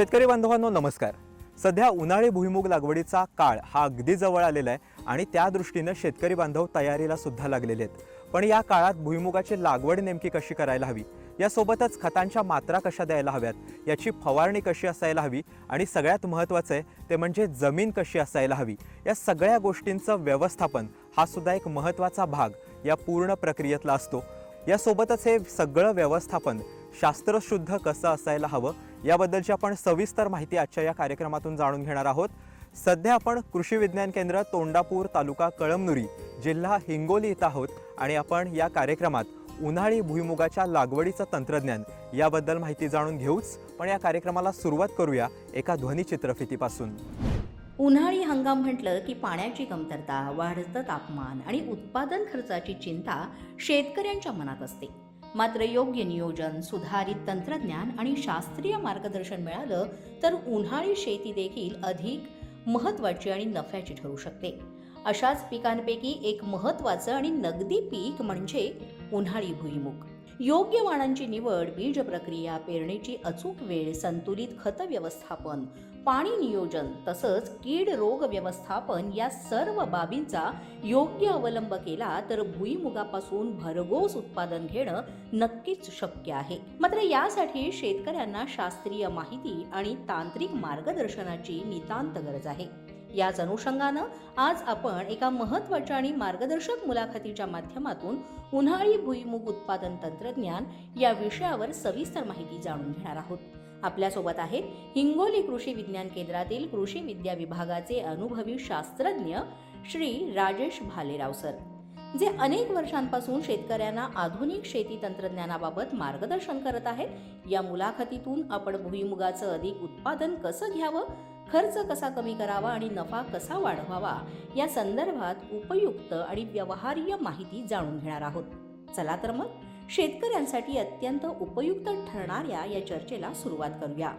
शेतकरी बांधवांनो नमस्कार. सध्या उन्हाळी भुईमूग लागवडीचा काळ हा अगदी जवळ आलेला आहे आणि त्या दृष्टीनं शेतकरी बांधव तयारीला सुद्धा लागलेले आहेत. पण या काळात भुईमुगाची लागवड नेमकी कशी करायला हवी? यासोबतच खतांच्या मात्रा कशा द्यायला हव्यात? याची फवारणी कशी असायला हवी? आणि सगळ्यात महत्त्वाचं आहे ते म्हणजे जमीन कशी असायला हवी? या सगळ्या गोष्टींचं व्यवस्थापन हा सुद्धा एक महत्त्वाचा भाग या पूर्ण प्रक्रियेतला असतो. यासोबतच हे सगळं व्यवस्थापन शास्त्रशुद्ध कसं असायला हवं? याबद्दलची आपण सविस्तर माहिती आजच्या या कार्यक्रमातून जाणून घेणार आहोत. सध्या आपण कृषी विज्ञान केंद्र तोंडापूर तालुका कळमनुरी जिल्हा हिंगोली इथं आहोत आणि आपण या कार्यक्रमात उन्हाळी भुईमुगाच्या लागवडीचं तंत्रज्ञान याबद्दल माहिती जाणून घेऊच पण या कार्यक्रमाला सुरुवात करूया एका ध्वनिचित्रफितीपासून उन्हाळी हंगाम म्हटलं की पाण्याची कमतरता वाढतं तापमान आणि उत्पादन खर्चाची चिंता शेतकऱ्यांच्या मनात असते. मात्र योग्य नियोजन सुधारित तंत्रज्ञान आणि शास्त्रीय मार्गदर्शन मिळालं तर उन्हाळी शेती देखील अधिक महत्त्वाची आणि नफ्याची ठरू शकते. अशाच पिकांपैकी एक महत्त्वाचं आणि नगदी पीक म्हणजे उन्हाळी भुईमुग. योग्य वाणांची निवड बीज प्रक्रिया पेरणीची अचूक वेळ संतुलित खत व्यवस्थापन पाणी नियोजन तसंच कीड रोग व्यवस्थापन या सर्व बाबींचा योग्य अवलंब केला तर भुईमुगापासून भरघोस उत्पादन घेणं नक्कीच शक्य आहे. मात्र यासाठी शेतकऱ्यांना शास्त्रीय माहिती आणि तांत्रिक मार्गदर्शनाची नितांत गरज आहे. याच अनुषंगानं आज आपण एका महत्त्वाच्या आणि मार्गदर्शक मुलाखतीच्या माध्यमातून उन्हाळी भुईमुग उत्पादन तंत्रज्ञान या विषयावर सविस्तर माहिती जाणून घेणार आहोत. आपल्यासोबत आहेत हिंगोली कृषी विज्ञान केंद्रातील कृषी विद्या विभागाचे अनुभवी शास्त्रज्ञ श्री राजेश भालेराव सर जे अनेक वर्षांपासून शेतकऱ्यांना आधुनिक शेती तंत्रज्ञानाबाबत मार्गदर्शन करत आहेत. या मुलाखतीतून आपण भुईमुगाचं अधिक उत्पादन कसं घ्यावं? खर्च कसा कमी करावा आणि नफा कसा वाढवावा या संदर्भात उपयुक्त आणि व्यवहार्य माहिती जाणून घेणार आहोत. चला तर मग शेतकऱ्यांसाठी अत्यंत उपयुक्त ठरणाऱ्या या चर्चेला सुरुवात करूया.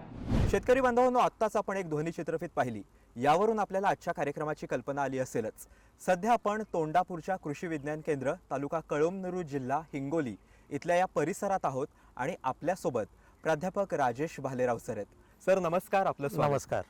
शेतकरी बांधवांनो आत्ताच आपण एक ध्वनिचित्रफित पाहिली. यावरून आपल्याला आजच्या कार्यक्रमाची कल्पना आली असेलच. सध्या आपण तोंडापूरच्या कृषी विज्ञान केंद्र तालुका कळमनुरू जिल्हा हिंगोली इथल्या या परिसरात आहोत आणि आपल्यासोबत प्राध्यापक राजेश भालेराव सर आहेत. सर नमस्कार आपलं नमस्कार.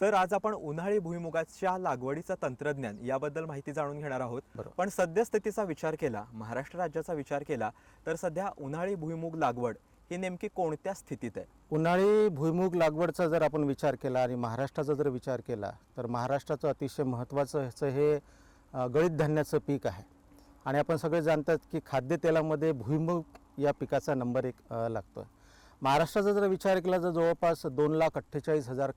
सर आज आपण उन्हाळी भुईमुगाच्या लागवडीचं तंत्रज्ञान याबद्दल माहिती जाणून घेणार आहोत. पण सद्यस्थितीचा विचार केला महाराष्ट्र राज्याचा विचार केला तर सध्या उन्हाळी भुईमुग लागवड ही नेमकी कोणत्या स्थितीत आहे? उन्हाळी भुईमुग लागवडचा जर आपण विचार केला आणि महाराष्ट्राचा जर विचार केला तर महाराष्ट्राचं अतिशय महत्त्वाचं ह्याचं हे गळीत धान्याचं पीक आहे. आणि आपण सगळे जाणतात की खाद्यतेलामध्ये भुईमुग या पिकाचा नंबर एक लागतो आहे महाराष्ट्राचा जर विचार केला तर जवळपास दोन लाख अठ्ठेचाळीस हजार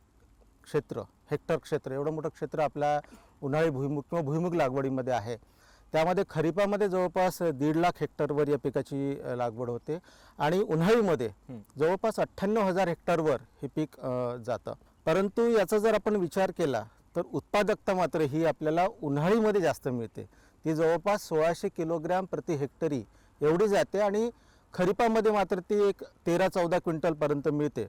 क्षेत्र हेक्टर क्षेत्र एवढं मोठं क्षेत्र आपल्या उन्हाळी भुईमुग किंवा भुईमुग लागवडीमध्ये आहे. त्यामध्ये खरीपामध्ये जवळपास दीड लाख हेक्टरवर या पिकाची लागवड होते आणि उन्हाळीमध्ये. जवळपास अठ्ठ्याण्णव हजार हेक्टरवर हे पीक जातं. परंतु याचा जर आपण विचार केला तर उत्पादकता मात्र ही आपल्याला उन्हाळीमध्ये जास्त मिळते. ती जवळपास सोळाशे किलोग्रॅम प्रति हेक्टरी एवढी जाते आणि खरीपामध्ये मात्र ती एक तेरा चौदा क्विंटलपर्यंत मिळते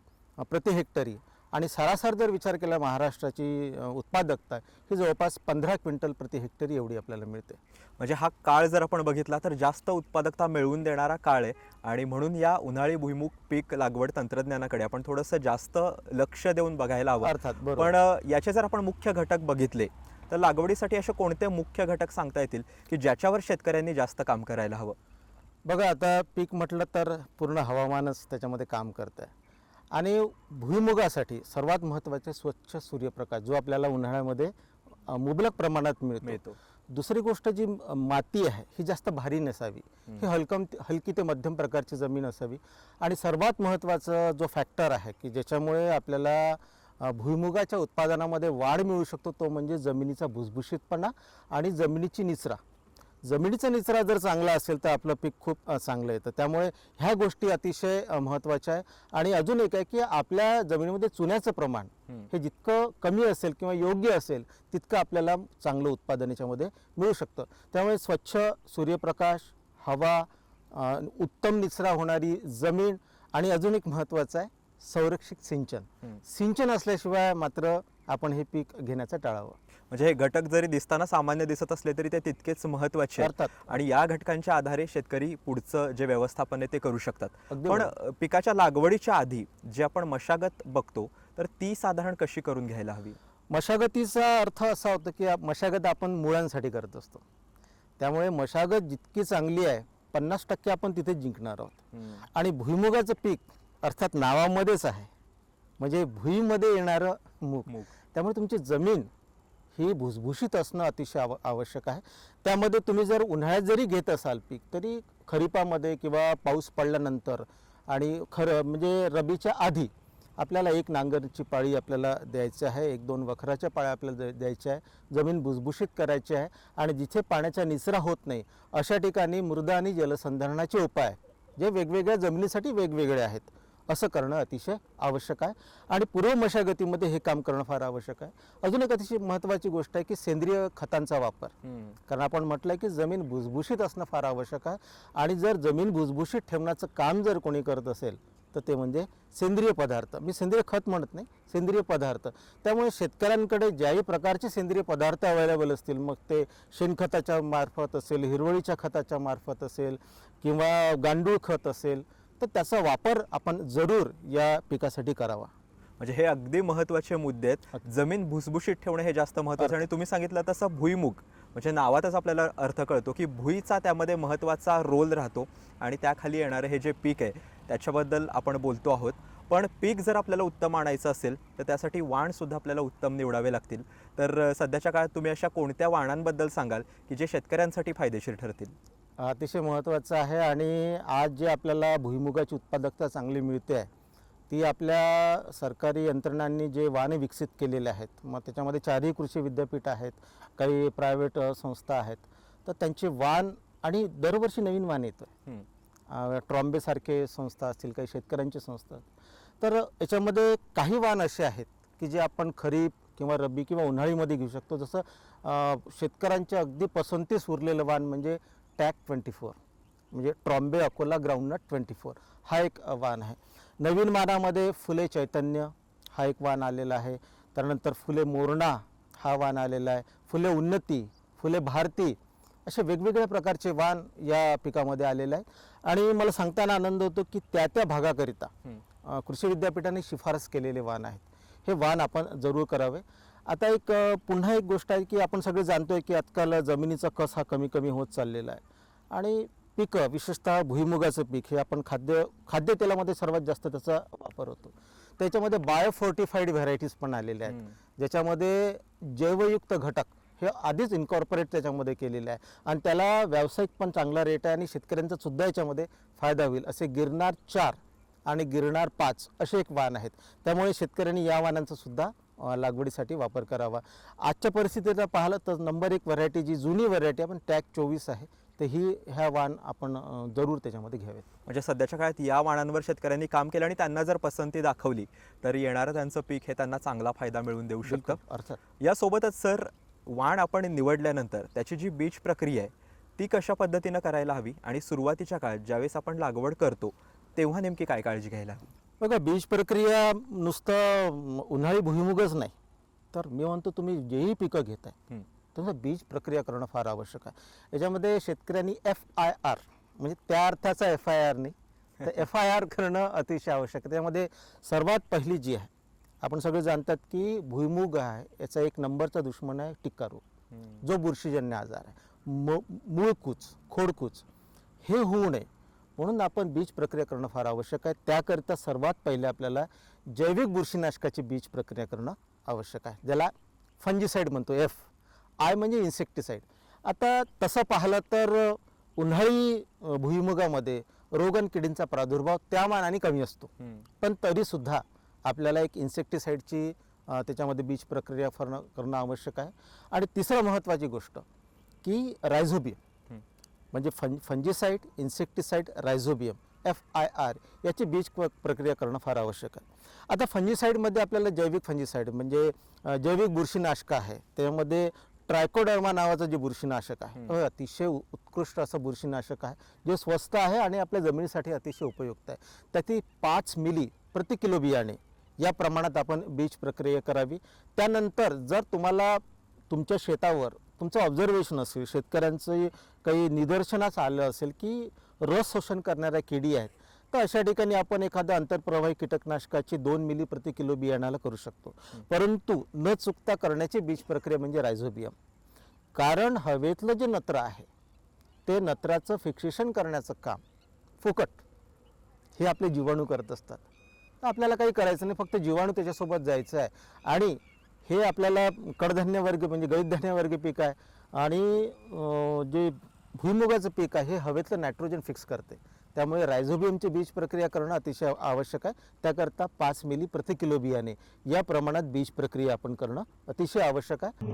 प्रति हेक्टरी. आणि सरासर जर विचार केला महाराष्ट्राची उत्पादकता ही जवळपास पंधरा क्विंटल प्रति हेक्टरी एवढी आपल्याला मिळते. म्हणजे हा काळ जर आपण बघितला तर जास्त उत्पादकता मिळवून देणारा काळ आहे. आणि म्हणून या उन्हाळी भुईमुग पीक लागवड तंत्रज्ञानाकडे आपण थोडंसं जास्त लक्ष देऊन बघायला हवं. अर्थात पण याचे जर आपण मुख्य घटक बघितले तर लागवडीसाठी असे कोणते मुख्य घटक सांगता येतील की ज्याच्यावर शेतकऱ्यांनी जास्त काम करायला हवं? बघा आता पीक म्हटलं तर पूर्ण हवामानच त्याच्यामध्ये काम करतं आहे आणि भुईमुगासाठी सर्वात महत्त्वाचे स्वच्छ सूर्यप्रकाश जो आपल्याला उन्हाळ्यामध्ये मुबलक प्रमाणात मिळतो. दुसरी गोष्ट जी माती आहे ही जास्त भारी नसावी. ही हलकम हलकी ते मध्यम प्रकारची जमीन असावी. आणि सर्वात महत्त्वाचं जो फॅक्टर आहे की ज्याच्यामुळे आपल्याला भुईमुगाच्या उत्पादनामध्ये वाढ मिळू शकतो तो म्हणजे जमिनीचा भुसभुशीतपणा आणि जमिनीची निचरा. जमिनीचा निचरा जर चांगला असेल तर आपलं पीक खूप चांगलं येतं त्यामुळे ह्या गोष्टी अतिशय महत्त्वाच्या आहे आणि अजून एक आहे की आपल्या जमिनीमध्ये चुन्याचं प्रमाण. हे जितकं कमी असेल किंवा योग्य असेल तितकं आपल्याला चांगलं उत्पादन याच्यामध्ये मिळू शकतं त्यामुळे स्वच्छ सूर्यप्रकाश हवा उत्तम निचरा होणारी जमीन आणि अजून एक महत्त्वाचं आहे संरक्षित सिंचन. सिंचन असल्याशिवाय मात्र आपण हे पीक घेण्याचं टाळावं. म्हणजे हे घटक जरी दिसताना सामान्य दिसत असले तरी ते तितकेच महत्त्वाचे. अर्थात आणि या घटकांच्या आधारे शेतकरी पुढचं जे व्यवस्थापन आहे ते करू शकतात. अगदी पण पिकाच्या लागवडीच्या आधी जे आपण मशागत बघतो तर ती साधारण कशी करून घ्यायला हवी? मशागतीचा अर्थ असा होतो की आप- मशागत आपण मुळांसाठी करत असतो. त्यामुळे मशागत जितकी चांगली आहे पन्नास टक्के आपण तिथे जिंकणार आहोत. आणि भुईमुगाचं पीक अर्थात नावामध्येच आहे. म्हणजे भुईमध्ये येणारं मूग. मूग. त्यामुळे तुमची जमीन ही भुसभुशीत असणं अतिशय आव आवश्यक आहे. त्यामध्ये तुम्ही जर उन्हाळ्यात जरी घेत असाल पीक तरी खरीपामध्ये किंवा पाऊस पडल्यानंतर आणि खरं म्हणजे रबीच्या आधी आपल्याला एक नांगरची पाळी आपल्याला द्यायची आहे एक दोन वखराच्या पाळ्या आपल्याला द्यायच्या आहे. जमीन भुसभुशीत करायची आहे आणि जिथे पाण्याचा निचरा होत नाही अशा ठिकाणी मृदा आणि जलसंधारणाचे उपाय जे वेगवेगळ्या जमिनीसाठी वेगवेगळे आहेत. असं करणं अतिशय आवश्यक आहे. आणि पूर्व मशागतीमध्ये हे काम करणं फार आवश्यक आहे. अजून एक अतिशय महत्त्वाची गोष्ट आहे की सेंद्रिय खतांचा वापर. कारण आपण म्हटलं की जमीन भुसभुशीत असणं फार आवश्यक आहे. आणि जर जमीन भुसभुशीत ठेवण्याचं काम जर कोणी करत असेल तर ते म्हणजे सेंद्रिय पदार्थ. मी सेंद्रिय खत म्हणत नाही सेंद्रिय पदार्थ. त्यामुळे शेतकऱ्यांकडे ज्याही प्रकारचे सेंद्रिय पदार्थ अवेलेबल असतील मग ते शेणखताच्या मार्फत असेल हिरवळीच्या खताच्या मार्फत असेल किंवा गांडूळ खत असेल तर त्याचा वापर आपण जरूर या पिकासाठी करावा. म्हणजे हे अगदी महत्त्वाचे मुद्दे आहेत. जमीन भुसभुशीत ठेवणं हे जास्त महत्वाचं आणि तुम्ही सांगितलं तसं भुईमुग. म्हणजे नावातच आपल्याला अर्थ कळतो की भुईचा त्यामध्ये महत्त्वाचा रोल राहतो आणि त्याखाली येणारं हे जे पीक आहे त्याच्याबद्दल आपण बोलतो आहोत. पण पीक जर आपल्याला उत्तम आणायचं असेल तर त्यासाठी वाणसुद्धा आपल्याला उत्तम निवडावे लागतील. तर सध्याच्या काळात तुम्ही अशा कोणत्या वाणांबद्दल सांगाल की जे शेतकऱ्यांसाठी फायदेशीर ठरतील? अतिशय महत्त्वाचं आहे आणि आज जे आपल्याला भुईमुगाची उत्पादकता चांगली मिळते आहे ती आपल्या सरकारी यंत्रणांनी जे वाणे विकसित केलेले आहेत मग त्याच्यामध्ये चारही कृषी विद्यापीठ आहेत काही प्रायव्हेट संस्था आहेत तर त्यांचे वाण आणि दरवर्षी नवीन वाण येतं ट्रॉम्बेसारखे संस्था असतील काही शेतकऱ्यांची संस्था तर याच्यामध्ये काही वाण असे आहेत की जे आपण खरीप किंवा रब्बी किंवा उन्हाळीमध्ये घेऊ शकतो. जसं शेतकऱ्यांच्या अगदी पसंतीस उरलेलं वाण म्हणजे टॅक ट्वेंटी फोर म्हणजे Trombay Akola groundnut twenty four. हा एक वाण आहे. नवीन वाणामध्ये फुले चैतन्य हा एक वाण आलेला आहे. त्यानंतर फुले मोरणा हा वाण आलेला आहे. फुले उन्नती फुले भारती असे वेगवेगळ्या प्रकारचे वाण या पिकामध्ये आलेले आहे आणि मला सांगताना आनंद होतो की त्या त्या भागाकरिता कृषी विद्यापीठाने शिफारस केलेले वाण आहेत. हे वाण आपण जरूर करावे. आता एक पुन्हा एक गोष्ट आहे की आपण सगळे जाणतोय की आजकाल जमिनीचा कस हा कमी कमी होत चाललेला आहे. आणि पिकं विशेषतः भुईमुगाचं पीक हे आपण खाद्य खाद्यतेलामध्ये सर्वात जास्त त्याचा वापर होतो. त्याच्यामध्ये बायोफोर्टिफाईड व्हरायटीज पण आलेल्या आहेत. ज्याच्यामध्ये जैवयुक्त घटक हे आधीच इन्कॉर्पोरेट त्याच्यामध्ये केलेले आहे. आणि त्याला व्यावसायिक पण चांगला रेट आहे आणि शेतकऱ्यांचा सुद्धा याच्यामध्ये फायदा होईल. असे गिरनार चार आणि गिरनार पाच असे एक वाण आहेत. त्यामुळे शेतकऱ्यांनी या वाणांचा सुद्धा लागवडीसाठी वापर करावा. आजच्या परिस्थितीला पाहिलं तर नंबर एक व्हरायटी जी जुनी व्हरायटी आपण टॅग चोवीस आहे. तर ही ह्या वाण आपण जरूर त्याच्यामध्ये घ्यावेत. म्हणजे सध्याच्या काळात या वाणांवर शेतकऱ्यांनी काम केलं आणि त्यांना जर पसंती दाखवली तर येणारं त्यांचं पीक हे त्यांना चांगला फायदा मिळवून देऊ शकतं. अर्थात. यासोबतच सर वाण आपण निवडल्यानंतर त्याची जी बीज प्रक्रिया आहे ती कशा पद्धतीनं करायला हवी? आणि सुरुवातीच्या काळात ज्यावेळेस आपण लागवड करतो तेव्हा नेमकी काय काळजी घ्यायला हवी? बघा बीज प्रक्रिया नुसतं उन्हाळी भुईमुगच नाही. तर मी म्हणतो तुम्ही जेही पिकं घेताय हम्म. तुमचं बीज प्रक्रिया करणं फार आवश्यक आहे. याच्यामध्ये शेतकऱ्यांनी एफ आय आर म्हणजे त्या अर्थाचा एफ आय आर नाही तर एफ आय आर करणं अतिशय आवश्यक आहे. त्यामध्ये सर्वात पहिली जी आहे आपण सगळे जाणतात की भुईमुग आहे याचा एक नंबरचा दुश्मन आहे टिक्का रोग जो बुरशीजन्य आजार आहे. मू मूळकूच खोडकूच हे होऊ नये. म्हणून आपण बीज प्रक्रिया करणं फार आवश्यक आहे. त्याकरिता सर्वात पहिले आपल्याला जैविक बुरशीनाशकाची बीज प्रक्रिया करणं आवश्यक आहे. ज्याला फंजिसाईड म्हणतो एफ. आय म्हणजे इन्सेक्टिसाईड. आता तसं पाहिलं तर उन्हाळी भुईमुगामध्ये रोग आणि किडींचा प्रादुर्भाव त्या मानाने कमी असतो. पण तरीसुद्धा आपल्याला एक इन्सेक्टिसाईडची त्याच्यामध्ये बीज प्रक्रिया करणं करणं आवश्यक आहे. आणि तिसरं महत्त्वाची गोष्ट की रायझोबियम. म्हणजे fun fungicide insecticide rhizobium F I R याची बीज प्रक्रिया करणं फार आवश्यक आहे. आता फंजिसाईडमध्ये आपल्याला जैविक फंजिसाईड म्हणजे जैविक बुरशीनाशक आहे. त्यामध्ये ट्रायकोडर्मा नावाचं जे बुरशीनाशक आहे. हे अतिशय उत्कृष्ट असं बुरशीनाशक आहे जे स्वस्त आहे आणि आपल्या जमिनीसाठी अतिशय उपयुक्त आहे. त्यातील पाच मिली प्रति किलो बियाणे या प्रमाणात आपण बीज प्रक्रिया करावी. त्यानंतर जर तुम्हाला तुमच्या शेतावर तुमचं ऑब्झर्वेशन असेल शेतकऱ्यांचं काही निदर्शनास आलं असेल की रस शोषण करणाऱ्या किडी आहेत. तर अशा ठिकाणी आपण एखादं आंतरप्रवाही कीटकनाशकाची दोन मिली प्रति किलो बियाणाला करू शकतो. परंतु न चुकता करण्याची बीज प्रक्रिया म्हणजे रायझोबियम. कारण हवेतलं जे नत्र आहे ते नत्राचं फिक्सेशन करण्याचं काम फुकट हे आपले जीवाणू करत असतात. तर आपल्याला काही करायचं नाही फक्त जीवाणू त्याच्यासोबत जायचं आहे. आणि हे आपल्याला कडधान्य वर्ग म्हणजे गैधधान्य वर्ग पीक आहे. आणि जे भुईमुगाचं पीक आहे हे हवेतलं नायट्रोजन फिक्स करते. त्यामुळे रायझोबियमची बीज प्रक्रिया करणं अतिशय आवश्यक आहे. त्याकरता पाच मिली प्रति किलो बियाणे या प्रमाणात बीज प्रक्रिया आपण करणं अतिशय आवश्यक आहे.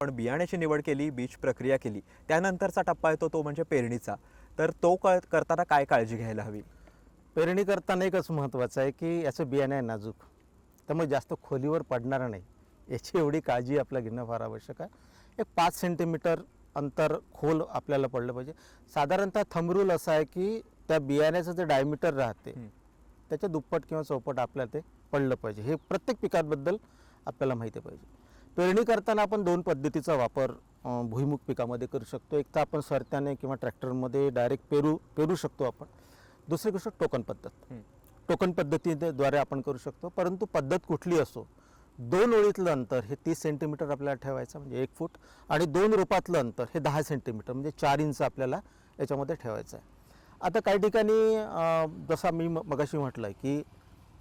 पण बियाण्याची निवड केली बीज प्रक्रिया केली त्यानंतरचा टप्पा येतो तो म्हणजे पेरणीचा. तर तो क करताना काय काळजी घ्यायला हवी? पेरणी करताना एकच महत्त्वाचं आहे की याचं बियाणं आहे नाजूक. त्यामुळे जास्त खोलीवर पडणार नाही. याची एवढी काळजी आपल्याला घेणं फार आवश्यक आहे. एक पाच सेंटीमीटर अंतर खोल आपल्याला पडलं पाहिजे. साधारणतः थंबरूल असा आहे की त्या बियाण्याचं जे डायमीटर राहते. त्याच्या दुप्पट किंवा चौपट आपल्याला ते पडलं पाहिजे. हे प्रत्येक पिकाबद्दल आपल्याला माहिती पाहिजे. पेरणी करताना आपण दोन पद्धतीचा वापर भुईमुग पिकामध्ये करू शकतो. एक तर आपण सरत्याने किंवा ट्रॅक्टरमध्ये डायरेक्ट पेरू पेरू शकतो आपण. दुसरी गोष्ट टोकन पद्धत. टोकन पद्धतीद्वारे आपण करू शकतो परंतु पद्धत कुठली असो दोन ओळीतलं अंतर हे तीस सेंटीमीटर आपल्याला ठेवायचं म्हणजे एक फूट आणि दोन रोपातलं अंतर हे दहा सेंटीमीटर म्हणजे चार इंच आपल्याला याच्यामध्ये ठेवायचं आहे आता काही ठिकाणी जसं मी म- मगाशी म्हटलं की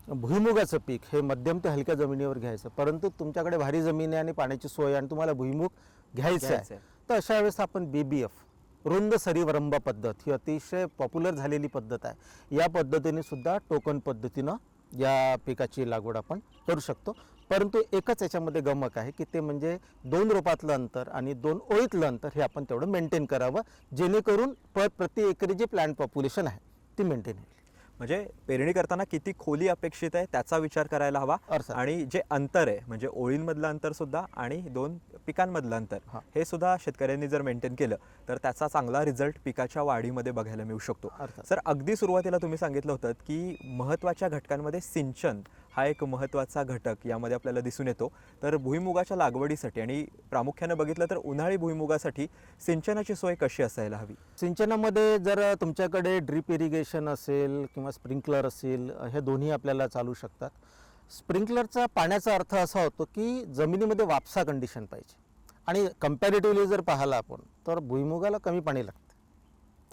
भुईमुगाचं पीक हे मध्यम ते हलक्या जमिनीवर घ्यायचं परंतु तुमच्याकडे भारी जमीन आहे आणि पाण्याची सोय आहे आणि तुम्हाला भुईमुग घ्यायचं आहे आहे. तर अशा वेळेस आपण बी बी एफ रुंद सरीवरंब पद्धत ही अतिशय पॉप्युलर झालेली पद्धत आहे. या पद्धतीने सुद्धा टोकन पद्धतीनं या पिकाची लागवड आपण करू शकतो. परंतु एकच याच्यामध्ये गमक आहे की ते म्हणजे दोन रोपातलं अंतर आणि दोन ओळीतलं अंतर हे आपण तेवढं मेंटेन करावं जेणेकरून प प्रति एकरी जे प्लांट पॉप्युलेशन आहे ती मेंटेन होईल. म्हणजे पेरणी करताना किती खोली अपेक्षित आहे त्याचा विचार करायला हवा. आणि जे अंतर आहे म्हणजे ओळींमधलं अंतर सुद्धा आणि दोन पिकांमधलं अंतर हा. सुद्धा शेतकऱ्यांनी जर मेंटेन केलं तर त्याचा चांगला रिझल्ट पिकाच्या वाढीमध्ये बघायला मिळू शकतो. सर अगदी सुरुवातीला तुम्ही सांगितलं होतं की महत्त्वाच्या घटकांमध्ये सिंचन हा एक महत्त्वाचा घटक यामध्ये आपल्याला दिसून येतो. तर भुईमुगाच्या लागवडीसाठी आणि प्रामुख्यानं बघितलं तर उन्हाळी भुईमुगासाठी सिंचनाची सोय कशी असायला हवी? सिंचनामध्ये जर तुमच्याकडे ड्रीप इरिगेशन असेल किंवा स्प्रिंकलर असेल हे दोन्ही आपल्याला चालू शकतात. स्प्रिंकलरचा पाण्याचा अर्थ असा होतो की जमिनीमध्ये वापसा कंडिशन पाहिजे. आणि कम्पॅरेटिव्हली जर पाहिलं आपण तर भुईमुगाला कमी पाणी लागतं.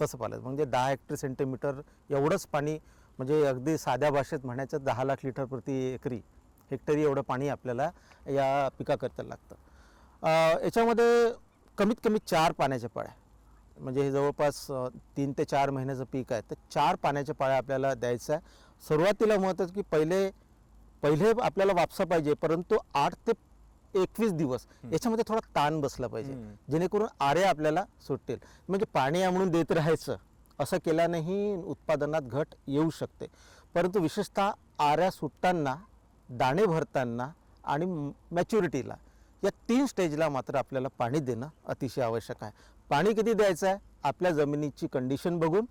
तसं पाहिलं म्हणजे दहा हेक्टर सेंटीमीटर एवढंच पाणी म्हणजे अगदी साध्या भाषेत म्हणायचं दहा लाख लिटर प्रति एकरी हेक्टरी एवढं पाणी आपल्याला या पिकाकरता लागतं. याच्यामध्ये कमीत कमी चार पाण्याच्या पाळ्या. म्हणजे हे जवळपास तीन ते चार महिन्याचं पीक आहे तर चार पाण्याच्या पाळ्या आपल्याला द्यायचं आहे. सुरुवातीला महत्त्वाचं की पहिले पहिले आपल्याला वापसा पाहिजे परंतु आठ ते एकवीस दिवस याच्यामध्ये थोडा ताण बसला पाहिजे. जेणेकरून आरे आपल्याला सुटतील. म्हणजे पाणी म्हणून देत राहायचं. असं केल्यानेही उत्पादनात घट येऊ शकते. परंतु विशेषतः आऱ्या सुटताना दाणे भरताना आणि मॅच्युरिटीला या तीन स्टेजला मात्र आपल्याला पाणी देणं अतिशय आवश्यक आहे. पाणी किती द्यायचं आहे? आपल्या जमिनीची कंडिशन बघून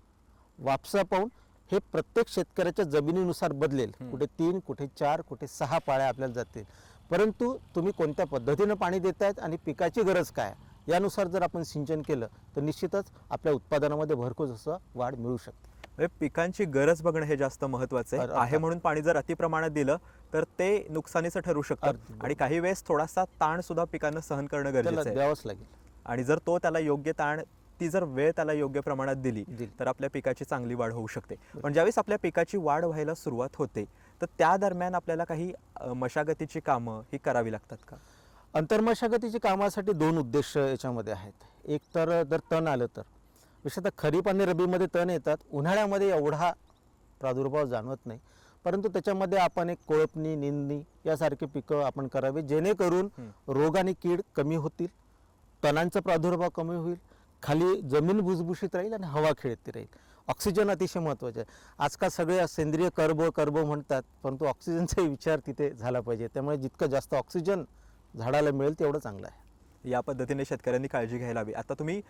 वापसा पाहून हे प्रत्येक शेतकऱ्याच्या जमिनीनुसार बदलेल. कुठे तीन कुठे चार कुठे सहा पाळ्या आपल्याला जातील. परंतु तुम्ही कोणत्या पद्धतीनं पाणी देतायत आणि पिकाची गरज काय आहे, यानुसार जर आपण सिंचन केलं तर निश्चितच आपल्या उत्पादनामध्ये भरपूर असं वाढ मिळू शकते. म्हणजे पिकांची गरज बघणं हे जास्त महत्वाचं आहे. आहे म्हणून पाणी जर अति प्रमाणात दिलं तर ते नुकसानीचं ठरू शकतं. आणि काही वेळेस थोडासा ताण सुद्धा पिकांना सहन करणं गरजेचं आहे. द्यावंच लागेल. आणि जर तो त्याला योग्य ताण ती जर वेळ त्याला योग्य प्रमाणात दिली. तर आपल्या पिकाची चांगली वाढ होऊ शकते. पण ज्यावेळेस आपल्या पिकाची वाढ व्हायला सुरुवात होते तर त्या दरम्यान आपल्याला काही मशागतीची कामं ही करावी लागतात का? अंतर्मशागतीची कामासाठी दोन उद्देश याच्यामध्ये आहेत. एक तर जर तण आलं तर. विशेषतः खरीप आणि रबीमध्ये तण येतात. उन्हाळ्यामध्ये एवढा प्रादुर्भाव जाणवत नाही. परंतु त्याच्यामध्ये आपण एक कोळपणी निंदणी यासारखे पिकं आपण करावी जेणेकरून रोग आणि कीड कमी होतील तणांचा प्रादुर्भाव कमी होईल खाली जमीन भुसभुशीत राहील आणि हवा खेळती राहील. ऑक्सिजन अतिशय महत्त्वाचे आहे. आजकाल सगळे सेंद्रिय कर्ब कर्ब म्हणतात परंतु ऑक्सिजनचाही विचार तिथे झाला पाहिजे. त्यामुळे जितकं जास्त ऑक्सिजन झाडाला मिळेल तेवढं चांगलं आहे. या पद्धतीने शेतकऱ्यांनी काळजी घ्यायला हवी. आता तुम्ही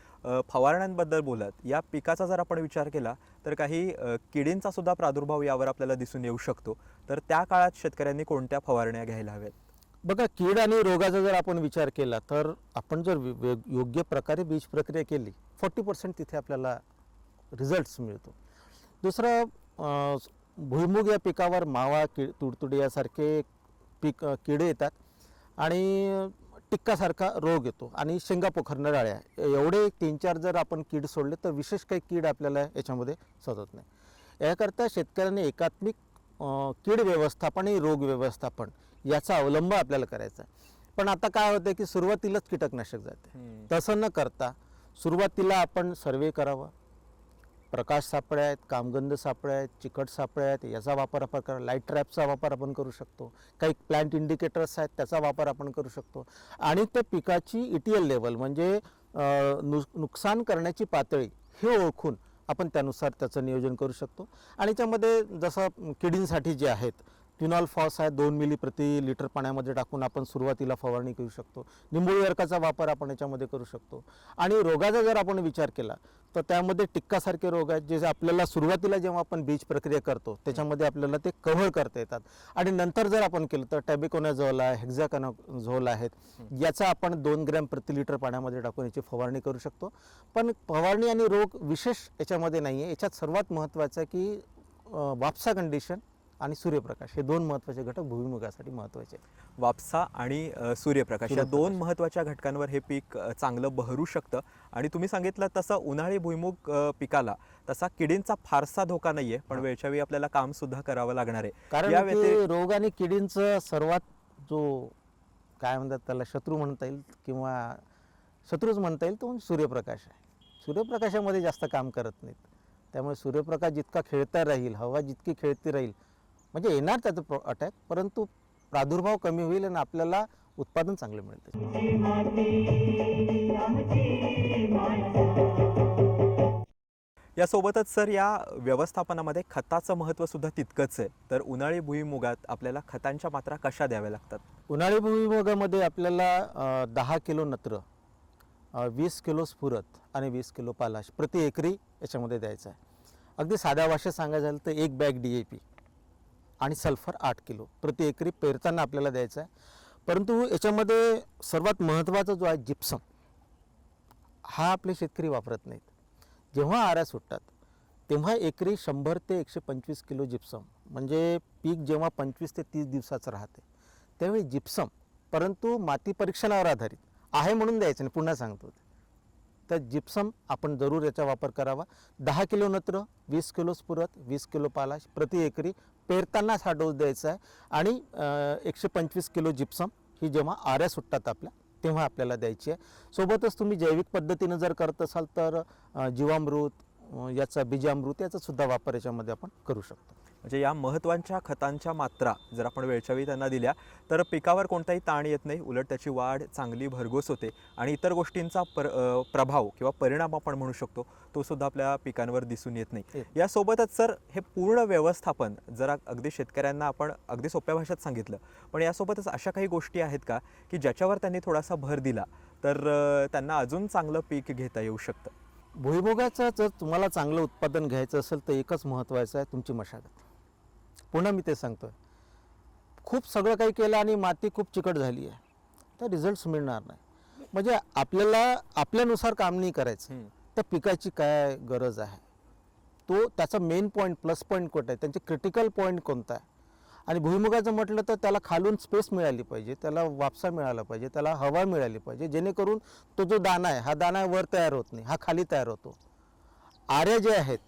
फवारण्यांबद्दल बोलात या पिकाचा जर आपण विचार केला तर काही किडींचा सुद्धा प्रादुर्भाव यावर आपल्याला दिसून येऊ शकतो. तर त्या काळात शेतकऱ्यांनी कोणत्या फवारण्या घ्यायला हव्यात? बघा कीड आणि रोगाचा जर आपण विचार केला तर आपण जर योग्य प्रकारे बीज प्रक्रिया केली फोर्टी पर्सेंट तिथे आपल्याला रिझल्ट्स मिळतो. दुसरं भुईमुग या पिकावर मावा कि तुडतुडी यासारखे पीक किडे येतात. आणि टिक्कासारखा रोग येतो. आणि शेंगा पोखरणं राळ्या एवढे तीन चार जर आपण कीड सोडले तर विशेष काही कीड आपल्याला याच्यामध्ये सतत नाही. याकरता शेतकऱ्यांनी एकात्मिक कीड व्यवस्थापन आणि रोग व्यवस्थापन याचा अवलंब आपल्याला करायचा आहे. पण आता काय होतं की सुरुवातीलाच कीटकनाशक जाते. तसं न करता सुरुवातीला आपण सर्वे करावा. प्रकाश सापळे आहेत कामगंध सापळे आहेत चिकट सापळे आहेत याचा वापर आपण करा लाइट ट्रॅपचा वापर आपण करू शकतो. काही प्लांट इंडिकेटर्स आहेत त्याचा वापर आपण करू शकतो. आणि त्या पिकाची इटियल लेवल म्हणजे नु नुकसान करण्याची पातळी हे ओळखून आपण त्यानुसार त्याचं नियोजन करू शकतो. आणि त्यामध्ये जसं किडींसाठी जे आहेत ट्युनॉल फॉस आहे दोन मिली प्रति लिटर पाण्यामध्ये टाकून आपण सुरुवातीला फवारणी करू शकतो. निंबोळी अर्काचा वापर आपण याच्यामध्ये करू शकतो. आणि रोगाचा जर आपण विचार केला तर त्यामध्ये टिक्कासारखे रोग आहेत जे आपल्याला सुरुवातीला जेव्हा आपण बीज प्रक्रिया करतो त्याच्यामध्ये आपल्याला ते कव्हर करता येतात. आणि नंतर जर आपण केलं तर टॅबिकोनाझोल आहे हेक्झाकनाझोल आहेत याचा आपण दोन ग्रॅम प्रति लिटर पाण्यामध्ये टाकून याची फवारणी करू शकतो. पण फवारणी आणि रोग विशेष याच्यामध्ये नाही आहे याच्यात सर्वात महत्त्वाचं आहे की वापसा कंडिशन आणि सूर्यप्रकाश हे दोन महत्त्वाचे घटक भुईमुगासाठी महत्त्वाचे वापसा आणि सूर्यप्रकाश या. दोन महत्त्वाच्या घटकांवर हे पीक चांगलं बहरू शकतं. आणि तुम्ही सांगितलं तसं उन्हाळी भुईमुग पिकाला तसा किडींचा फारसा धोका नाहीये पण. वेळच्या वेळी आपल्याला काम सुद्धा करावं लागणार आहे. कारण रोग आणि किडींचं सर्वात जो काय म्हणतात त्याला शत्रू म्हणता येईल किंवा शत्रूच म्हणता येईल तो म्हणजे सूर्यप्रकाश आहे. सूर्यप्रकाशामध्ये जास्त काम करत नाहीत. त्यामुळे सूर्यप्रकाश जितका खेळता राहील हवा जितकी खेळती राहील म्हणजे येणार त्याचं अटॅक परंतु प्रादुर्भाव कमी होईल आणि आपल्याला उत्पादन चांगलं मिळतं यासोबतच सर या व्यवस्थापनामध्ये खताचं महत्त्व सुद्धा तितकंच आहे. तर उन्हाळी भुईमुगात आपल्याला खतांच्या मात्रा कशा द्याव्या लागतात? उन्हाळी भुईमुगामध्ये आपल्याला दहा किलो नत्र वीस किलो स्फुरत आणि वीस किलो पालाश प्रति एकरी याच्यामध्ये द्यायचं आहे. अगदी साध्या भाषेत सांगायचं झालं तर एक बॅग डी ए पी. आणि सल्फर आठ किलो. प्रति एकरी पेरताना आपल्याला द्यायचं आहे. परंतु याच्यामध्ये सर्वात महत्त्वाचा जो आहे जिप्सम हा आपले शेतकरी वापरत नाहीत. जेव्हा आऱ्या सुटतात तेव्हा एकरी शंभर ते एकशे पंचवीस किलो जिप्सम म्हणजे पीक जेव्हा पंचवीस ते तीस दिवसाचं राहते त्यावेळी जिप्सम परंतु माती परीक्षणावर आधारित आहे म्हणून द्यायचं नाही. पुन्हा सांगतो. ते. तर जिप्सम आपण जरूर याचा वापर करावा. दहा किलो नत्र वीस किलो स्फुरत वीस किलो पालाश प्रति एकरी पेरतानाच हा डोस द्यायचा आहे. आणि एकशे पंचवीस किलो जिप्सम ही जेव्हा आऱ्या सुटतात आपल्या तेव्हा आपल्याला द्यायची आहे. सोबतच तुम्ही जैविक पद्धतीनं जर करत असाल तर जीवामृत याचा बीजामृत याचासुद्धा वापर याच्यामध्ये आपण करू शकतो. म्हणजे या महत्त्वाच्या खतांच्या मात्रा जर आपण वेळच्या वेळी त्यांना दिल्या तर पिकावर कोणताही ताण येत नाही. उलट त्याची वाढ चांगली भरघोस होते आणि इतर गोष्टींचा पर प्रभाव किंवा परिणाम आपण म्हणू शकतो तो सुद्धा आपल्या पिकांवर दिसून येत नाही. यासोबतच सर हे पूर्ण व्यवस्थापन जरा अगदी शेतकऱ्यांना आपण अगदी सोप्या भाषेत सांगितलं. पण यासोबतच अशा काही गोष्टी आहेत का की ज्याच्यावर त्यांनी थोडासा भर दिला तर त्यांना अजून चांगलं पीक घेता येऊ शकतं? भुईमुगाचं जर तुम्हाला चांगलं उत्पादन घ्यायचं असेल तर एकच महत्त्वाचं आहे तुमची मशागत. पुन्हा मी ते सांगतो खूप सगळं काही केलं आणि माती खूप चिकट झाली आहे. तर रिझल्ट्स मिळणार नाही. म्हणजे आपल्याला आपल्यानुसार काम नाही करायचं. त्या पिकाची काय गरज आहे? तो त्याचा मेन पॉईंट प्लस पॉईंट कोणता आहे? त्यांचे क्रिटिकल पॉईंट कोणता आहे? आणि भुईमुगाचं म्हटलं तर त्याला खालून स्पेस मिळाली पाहिजे. त्याला वापसा मिळाला पाहिजे. त्याला हवा मिळाली पाहिजे. जेणेकरून तो जो दाना आहे हा दाना वर तयार होत नाही. हा खाली तयार होतो. आर्या जे आहेत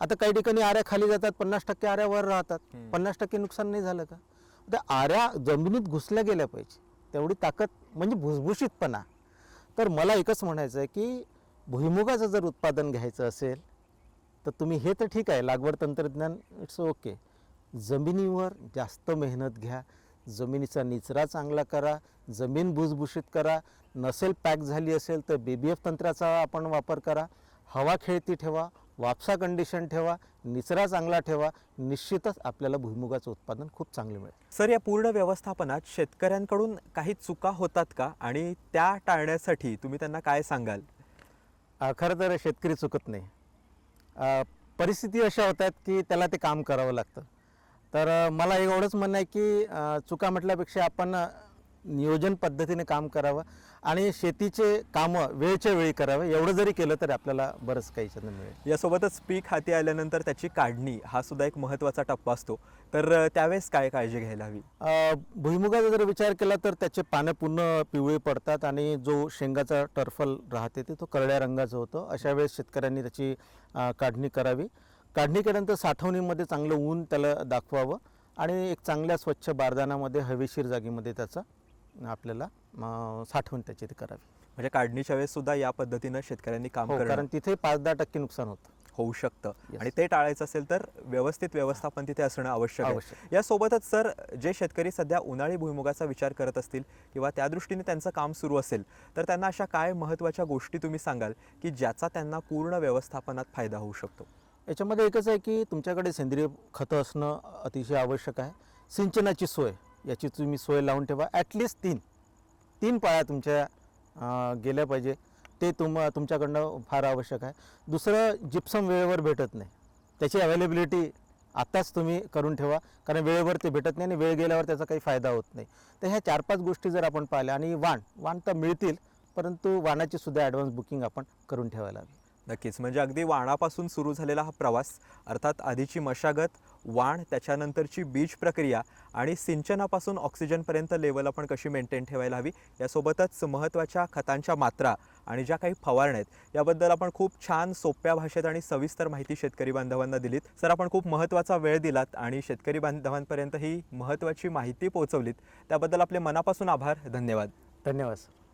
आता काही ठिकाणी आऱ्या खाली जातात पन्नास टक्के आऱ्या वर राहतात. पन्नास टक्के नुकसान नाही झालं का? त्या आऱ्या जमिनीत घुसल्या गेल्या पाहिजे. तेवढी ताकद म्हणजे भुसभुशीतपणा. तर मला एकच म्हणायचं आहे की भुईमुगाचं जर उत्पादन घ्यायचं असेल तर तुम्ही हे तर ठीक आहे लागवड तंत्रज्ञान इट्स ओके जमिनीवर जास्त मेहनत घ्या. जमिनीचा निचरा चांगला करा. जमीन भुसभुशीत करा. नसेल पॅक झाली असेल तर बी बी एफ तंत्राचा आपण वापर करा. हवा खेळती ठेवा. वापसा कंडिशन ठेवा निचरा चांगला ठेवा निश्चितच आपल्याला भुईमुगाचं उत्पादन खूप चांगलं मिळेल. सर या पूर्ण व्यवस्थापनात शेतकऱ्यांकडून काही चुका होतात का? आणि त्या टाळण्यासाठी तुम्ही त्यांना काय सांगाल? खरं तर शेतकरी चुकत नाही. परिस्थिती अशा होतात की त्याला ते काम करावं लागतं. तर मला एवढंच म्हणणं आहे की चुका म्हटल्यापेक्षा आपण नियोजन पद्धतीने काम करावं आणि शेतीचे कामं वेळच्या वेळी करावं एवढं जरी केलं तर आपल्याला बरंच काही चंद मिळेल. यासोबतच पीक हाती आल्यानंतर त्याची काढणी हा सुद्धा एक महत्त्वाचा टप्पा असतो. तर त्यावेळेस काय काळजी घ्यायला हवी? भुईमुगाचा जर विचार केला तर त्याचे पानं पूर्ण पिवळी पडतात आणि जो शेंगाचा टर्फल राहते ते तो करड्या रंगाचं होतं. अशा वेळेस शेतकऱ्यांनी त्याची काढणी करावी. काढणी केल्यानंतर साठवणीमध्ये चांगलं ऊन त्याला दाखवावं आणि एक चांगल्या स्वच्छ बारदानामध्ये हवेशीर जागेमध्ये त्याचा आपल्याला साठवण त्याची ती करावी. म्हणजे काढणीच्या वेळेस सुद्धा या पद्धतीनं शेतकऱ्यांनी काम हो करणं कारण तिथे पाच दहा टक्के नुकसान होतं. होऊ शकतं. Yes. आणि ते टाळायचं असेल तर व्यवस्थित व्यवस्थापन तिथे असणं आवश्यक आहे. आवश्यक. यासोबतच सर जे शेतकरी सध्या उन्हाळी भुईमुगाचा विचार करत असतील किंवा त्या दृष्टीने त्यांचं काम सुरू असेल तर त्यांना अशा काय महत्त्वाच्या गोष्टी तुम्ही सांगाल की ज्याचा त्यांना पूर्ण व्यवस्थापनात फायदा होऊ शकतो? याच्यामध्ये एकच आहे की तुमच्याकडे सेंद्रिय खतं असणं अतिशय आवश्यक आहे. सिंचनाची सोय. याची तुम्ही सोय लावून ठेवा. ॲटलिस्ट तीन. तीन पाळ्या तुमच्या गेल्या पाहिजे. ते तुम तुमच्याकडनं फार आवश्यक आहे. दुसरं जिप्सम वेळेवर भेटत नाही. त्याची अवेलेबिलिटी आत्ताच तुम्ही करून ठेवा. कारण वेळेवर ते भेटत नाही आणि वेळ गेल्यावर त्याचा काही फायदा होत नाही. तर ह्या चार पाच गोष्टी जर आपण पाहिल्या आणि वाण वाण तर मिळतील. परंतु वाणाची सुद्धा ॲडव्हान्स बुकिंग आपण करून ठेवायला हवी. नक्कीच. म्हणजे अगदी वाणापासून सुरू झालेला हा प्रवास अर्थात आधीची मशागत वाण त्याच्यानंतरची बीज प्रक्रिया आणि सिंचनापासून ऑक्सिजनपर्यंत लेवल आपण कशी मेंटेन ठेवायला हवी यासोबतच महत्त्वाच्या खतांच्या मात्रा आणि ज्या काही फवारण्या आहेत याबद्दल आपण खूप छान सोप्या भाषेत आणि सविस्तर माहिती शेतकरी बांधवांना दिलीत. सर आपण खूप महत्त्वाचा वेळ दिलात आणि शेतकरी बांधवांपर्यंत ही महत्त्वाची माहिती पोहोचवलीत. त्याबद्दल आपले मनापासून आभार. धन्यवाद. धन्यवाद सर.